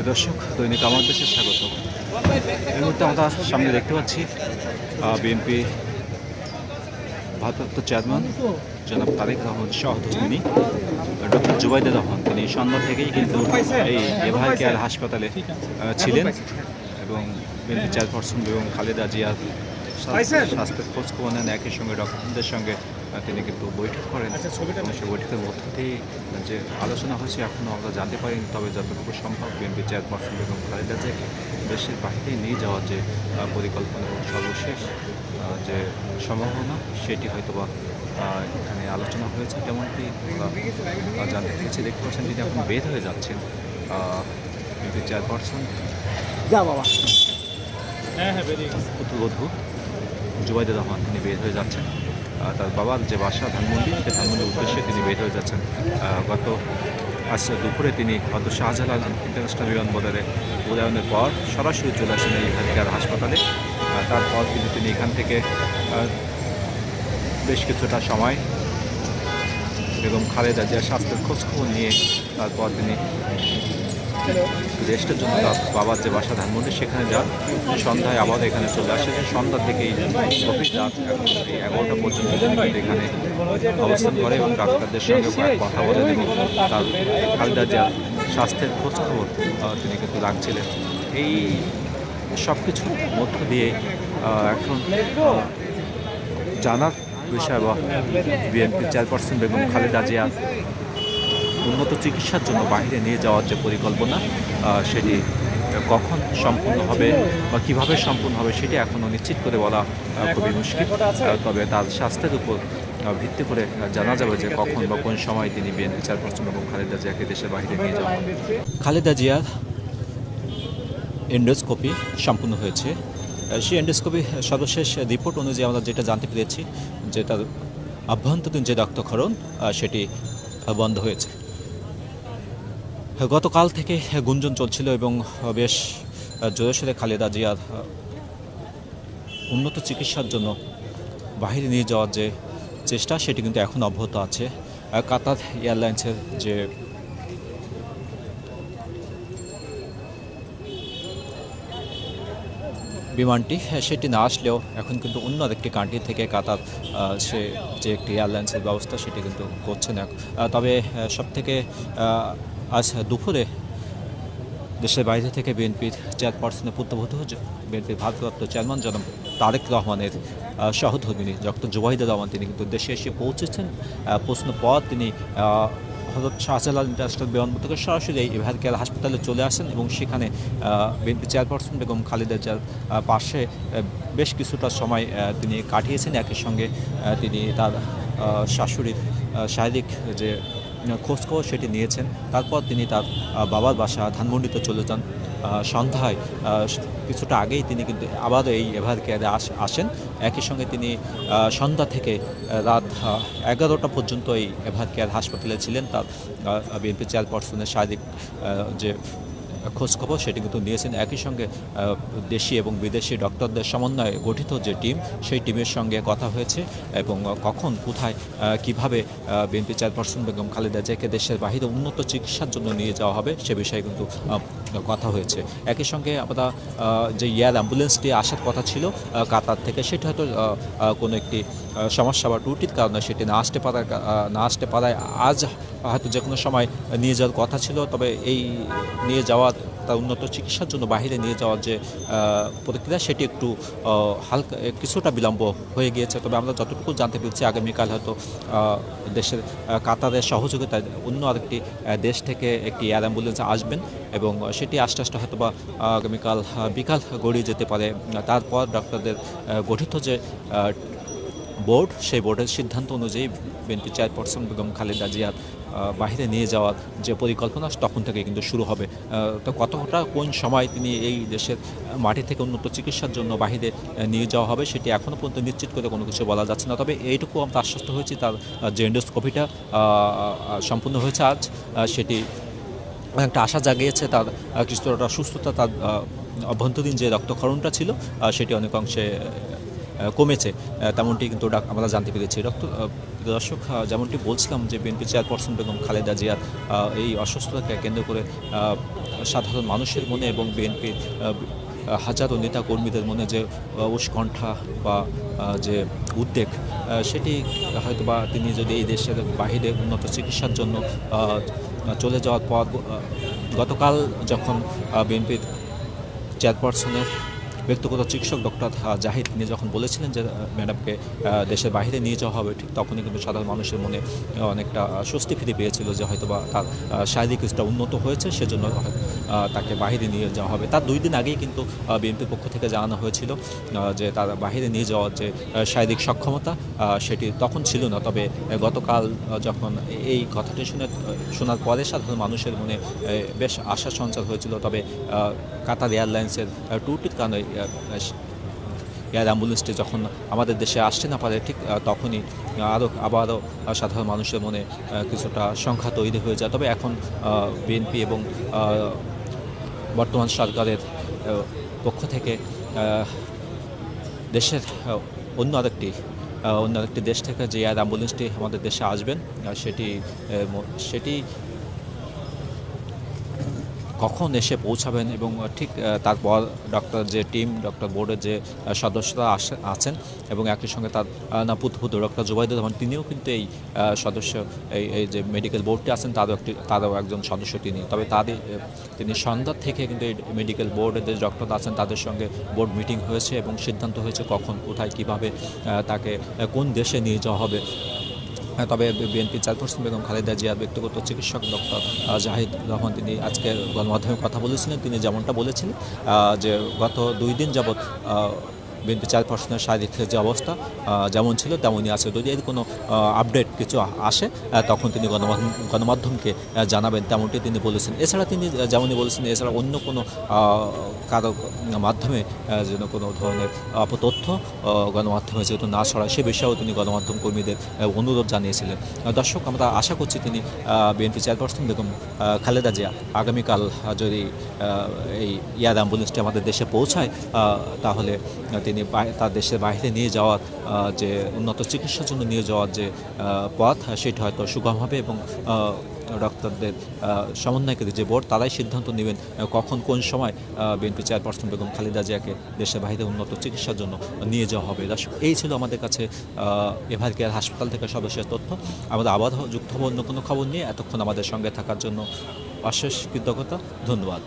প্রিয় দর্শক, দৈনিক আমার দেশে স্বাগত। এই মুহূর্তে আমরা সামনে দেখতে পাচ্ছি বিএনপি ভারপ্রাপ্ত চেয়ারম্যান জনাব তারেক রহমান সহধর্মিনী ডক্টর জুবাইদুর রহমান। তিনি সন্ধ্যা থেকেই কিন্তু এই এভার কেয়ার হাসপাতালে ছিলেন এবং বিএনপি চেয়ারপারসন এবং খালেদা স্বাস্থ্য- স্বাস্থ্যের খোঁজ খবর নেন। একই সঙ্গে ডক্টরদের সঙ্গে তিনি কিন্তু বৈঠক করেন। এবং সেই বৈঠকের মধ্য দিয়ে যে আলোচনা হয়েছে এখনও আমরা জানতে পারিনি তবে যতটুকু সম্ভব বিএনপি চেয়ারপারসন এবং খালেদা জিয়াকে দেশের বাহিরে নিয়ে যাওয়ার যে পরিকল্পনা এবং সর্বশেষ যে সম্ভাবনা সেটি হয়তোবা এখানে আলোচনা হয়েছে আহ, জানতে পেরেছি। দেখতে পাচ্ছেন তিনি এখন বের হয়ে যাচ্ছেন বিএনপি চেয়ারপারসন। যা বাবা। হ্যাঁ হ্যাঁ পুত্রবধূ জুবাইদুর রহমান তিনি বের হয়ে যাচ্ছেন। তার বাবার যে বাসা ধানমন্ডি সে ধানমন্ডির উদ্দেশ্যে তিনি বের হয়ে যাচ্ছেন। গত আজ দুপুরে তিনি গত শাহজালাল ইন্টারন্যাশনাল বিমানবন্দরে উদয়নের পর সরাসরি চলে আসেন হেলথকেয়ার হাসপাতালে। তারপর কিন্তু তিনি এখান থেকে বেশ কিছুটা সময় বেগম খালেদা জিয়ার স্বাস্থ্যের খোঁজখবর নিয়ে তারপর তিনি রেস্টের জন্য তার বাবার যে বাসা ধানমন্ডি সেখানে যান। সন্ধ্যায় আবার এখানে চলে আসে। যে সন্ধ্যা থেকেই গভীর রাত এই এগারোটা পর্যন্ত এখানে অবস্থান করে এবং ডাক্তারদের সঙ্গে কয়েক কথা বলেন এবং তার খালেদা জিয়ার স্বাস্থ্যের খোঁজ খবর তিনি কিন্তু রাখছিলেন। এই সব কিছুর মধ্য দিয়ে এখন জানার বিষয় বা বিএনপি চেয়ারপারসন বেগম খালেদা জিয়া উন্নত চিকিৎসার জন্য বাইরে নিয়ে যাওয়ার যে পরিকল্পনা সেটি কখন সম্পূর্ণ হবে বা কীভাবে সম্পূর্ণ হবে সেটি এখনও নিশ্চিত করে বলা খুবই মুশকিল। তবে তার স্বাস্থ্যের উপর ভিত্তি করে জানা যাবে যে কখন বা কোন সময় তিনি বিএনপি চেয়ারপারসন এবং খালেদা জিয়াকে দেশের বাইরে নিয়ে যাওয়া খালেদা জিয়ার এন্ডোস্কোপি সম্পূর্ণ হয়েছে। সেই এন্ডোস্কোপি সর্বশেষ রিপোর্ট অনুযায়ী আমরা যেটা জানতে পেরেছি, যে তার আভ্যন্তরীণ যে রক্তক্ষরণ সেটি বন্ধ হয়েছে। গতকাল থেকে গুঞ্জন চলছিল এবং বেশ জোরে সোরে খালেদা জিয়ার উন্নত চিকিৎসার জন্য বাইরে নিয়ে যাওয়ার যে চেষ্টা, সেটি কিন্তু এখন অব্যাহত আছে। কাতার এয়ারলাইন্সের যে বিমানটি, সেটি না আসলেও এখন কিন্তু অন্য আরেকটি কান্ট্রি থেকে কাতার সে যে একটি এয়ারলাইন্সের ব্যবস্থা, সেটি কিন্তু করছে না তবে সব থেকে আজ দুপুরে দেশের বাইরে থেকে বিএনপির চেয়ারপারসনের পুত্রবধূ বিএনপির ভারপ্রাপ্ত চেয়ারম্যান জনাব তারেক রহমানের সহধর্মিনী ডক্টর জুবাইদুর রহমান তিনি কিন্তু দেশে এসে পৌঁছেছেন। প্রশ্ন পর তিনি হজরত শাহজালাল ইন্টারন্যাশনাল বিমানবন্দর থেকে সরাসরি এই কেয়ার হাসপাতালে চলে আসেন এবং সেখানে বিএনপি চেয়ারপারসন বেগম খালেদা জিয়ার আহ, পাশে বেশ কিছুটা সময় তিনি কাটিয়েছেন। একই সঙ্গে তিনি তার শাশুড়ির শারীরিক যে খোঁজখবর সেটি নিয়েছেন। তারপর তিনি তার বাবার বাসা ধানমন্ডিতে চলে যান। সন্ধ্যায় কিছুটা আগেই তিনি কিন্তু আবার এই এভার কেয়ারে আস- আসেন। একই সঙ্গে তিনি সন্ধ্যা থেকে রাত এগারোটা পর্যন্ত এই এভার কেয়ার হাসপাতালে ছিলেন। তার বিএনপি চেয়ারপারসনের শারীরিক যে খোঁজখবর সেটি কিন্তু নিয়েছেন একই সঙ্গে দেশি এবং বিদেশি ডক্টরদের সমন্বয়ে গঠিত যে টিম, সেই টিমের সঙ্গে কথা হয়েছে এবং কখন, কোথায় কীভাবে বিএনপি চেয়ারপারসন বেগম খালেদা জিয়াকে দেশের বাহিরে উন্নত চিকিৎসার জন্য নিয়ে যাওয়া হবে সে বিষয়ে কিন্তু কথা হয়েছে। একই সঙ্গে আমরা যে এয়ার অ্যাম্বুলেন্সটি আসার কথা ছিল কাতার থেকে, সেটা হয়তো কোনো একটি সমস্যা বা ত্রুটির কারণে সেটি না আসতে পারার না আসতে পারায়। আজ হয়তো যে কোনো সময় নিয়ে যাওয়ার কথা ছিল, তবে এই নিয়ে যাওয়ার তার উন্নত চিকিৎসার জন্য বাইরে নিয়ে যাওয়ার যে প্রক্রিয়া সেটি একটু হালকা কিছুটা বিলম্ব হয়ে গিয়েছে। তবে আমরা যতটুকু জানতে পেরেছি আগামীকাল হয়তো দেশের কাতারের সহযোগিতায় অন্য আরেকটি দেশ থেকে একটি এয়ার অ্যাম্বুলেন্স আসবেন এবং সেটি আস্তে আস্তে হয়তো বা আগামীকাল বিকাল গড়িয়ে যেতে পারে। তারপর ডক্টরদের আহ, গঠিত যে বোর্ড, সেই বোর্ডের সিদ্ধান্ত অনুযায়ী বিএনপি চেয়ারপারসন বেগম খালেদা জিয়ার বাহিরে নিয়ে যাওয়ার যে পরিকল্পনা, তখন থেকে কিন্তু শুরু হবে। তো কতটা, কোন সময় তিনি এই দেশের মাটি থেকে উন্নত চিকিৎসার জন্য বাহিরে নিয়ে যাওয়া হবে, সেটি এখনও পর্যন্ত নিশ্চিত করে কোনো কিছু বলা যাচ্ছে না। তবে এইটুকু আমরা আশ্বস্ত হয়েছি, তার যে এন্ডোস্কোপিটা সম্পূর্ণ হয়েছে আজ সেটি একটা আশা জাগিয়েছে তার কিছুটা সুস্থতা, তার অভ্যন্তরীণ যে রক্তক্ষরণটা ছিল সেটি অনেকাংশে কমেছে। তেমনটি কিন্তু আমরা জানতে পেরেছি। রক্ত দর্শক যেমনটি বলছিলাম যে বিএনপি চেয়ারপারসন বেগম খালেদা জিয়ার এই অসুস্থতাকে কেন্দ্র করে সাধারণ মানুষের মনে এবং বিএনপির হাজারো নেতা কর্মীদের মনে যে আহ, উৎকণ্ঠা বা যে উদ্বেগ সেটি হয়তো বা তিনি যদি এই দেশের বাহিরে উন্নত চিকিৎসার জন্য চলে যাওয়ার পর গতকাল যখন বিএনপির চেয়ারপারসনের ব্যক্তিগত চিকিৎসক ডক্টর জাহিদ তিনি যখন বলেছিলেন যে ম্যাডামকে দেশের বাইরে নিয়ে যাওয়া হবে ঠিক তখনই কিন্তু সাধারণ মানুষের মনে অনেকটা স্বস্তি ফিরে পেয়েছিল যে হয়তোবা তার আহ, শারীরিক কিছুটা উন্নত হয়েছে সেজন্য হয়তো, তাকে বাইরে নিয়ে যাওয়া হবে। তার দুই দিন আগেই কিন্তু বিএনপির পক্ষ থেকে জানানো হয়েছিল যে তার বাইরে নিয়ে যাওয়ার যে শারীরিক সক্ষমতা সেটি তখন ছিল না। তবে গতকাল যখন এই কথাটি শুনে শোনার পরে সাধারণ মানুষের মনে বেশ আশা সঞ্চার হয়েছিল। তবে কাতার এয়ারলাইন্সের টুটির কারণে এয়ার অ্যাম্বুলেন্সটি যখন আমাদের দেশে আসতে না পারে, ঠিক তখনই আরও আবারও সাধারণ মানুষের মনে কিছুটা সংখ্যা তৈরি হয়ে যায়। তবে এখন বিএনপি এবং বর্তমান সরকারের পক্ষ থেকে দেশের অন্য আরেকটি অন্য আরেকটি দেশ থেকে যে এয়ার অ্যাম্বুলেন্সটি আমাদের দেশে আসবেন সেটি সেটি কখন এসে পৌঁছাবেন এবং ঠিক তারপর ডক্টর যে টিম ডক্টর বোর্ডের যে সদস্যরা আছেন এবং একই সঙ্গে তার না পুত্রপুত্র ডক্টর জুবাইদুর রহমান তিনিও কিন্তু এই সদস্য, এই এই যে মেডিকেল বোর্ডটি আছেন, তারও একটি, তারও একজন সদস্য তিনি। তবে তাদের তিনি সন্ধ্যার থেকে কিন্তু এই মেডিকেল বোর্ডের যে ডক্টর আছেন, তাদের সঙ্গে বোর্ড মিটিং হয়েছে এবং সিদ্ধান্ত হয়েছে কখন, কোথায়, কীভাবে তাকে কোন দেশে নিয়ে যাওয়া হবে। তবে বিএনপি চেয়ারপারসন বেগম খালেদা জিয়ার ব্যক্তিগত চিকিৎসক ডক্টর জাহিদ রহমান তিনি আজকে গণমাধ্যমে কথা বলেছিলেন। তিনি যেমনটা বলেছিলেন যে গত দুই দিন যাবৎ বিএনপি চেয়ারপারসনের শারীরিক যে অবস্থা যেমন ছিল তেমনই আছে। যদি এর কোনো আপডেট কিছু আসে তখন তিনি গণমাধ্যম, গণমাধ্যমকে জানাবেন, তেমনটি তিনি বলেছেন। এছাড়া তিনি যেমনই বলেছেন, এছাড়া অন্য কোনো কারও মাধ্যমে যেন কোনো ধরনের অপতথ্য গণমাধ্যমে যেহেতু না ছড়ায়, সে বিষয়েও তিনি গণমাধ্যম কর্মীদের অনুরোধ জানিয়েছিলেন। দর্শক, আমরা আশা করছি তিনি বিএনপি চেয়ারপারসন বেগম খালেদা জিয়া, আগামীকাল যদি এই এয়ার অ্যাম্বুলেন্সটি আমাদের দেশে পৌঁছায় তাহলে তিনি তার দেশের বাইরে নিয়ে যাওয়ার যে উন্নত চিকিৎসার জন্য নিয়ে যাওয়ার যে পথ আহ, সেটি হয়তো সুগম হবে এবং ডক্টরদের সমন্বয়কারী যে বোর্ড তারাই সিদ্ধান্ত নেবেন কখন কোন সময় বিএনপি চেয়ারপারসন বেগম খালেদা জিয়াকে দেশের বাইরে উন্নত চিকিৎসার জন্য নিয়ে যাওয়া হবে। এই ছিল আমাদের কাছে এভার কেয়ার হাসপাতাল থেকে সর্বশেষ তথ্য। আমরা আবার যুক্ত হব অন্য কোনো খবর নিয়ে এতক্ষণ আমাদের সঙ্গে থাকার জন্য অশেষ কৃতজ্ঞতা ধন্যবাদ।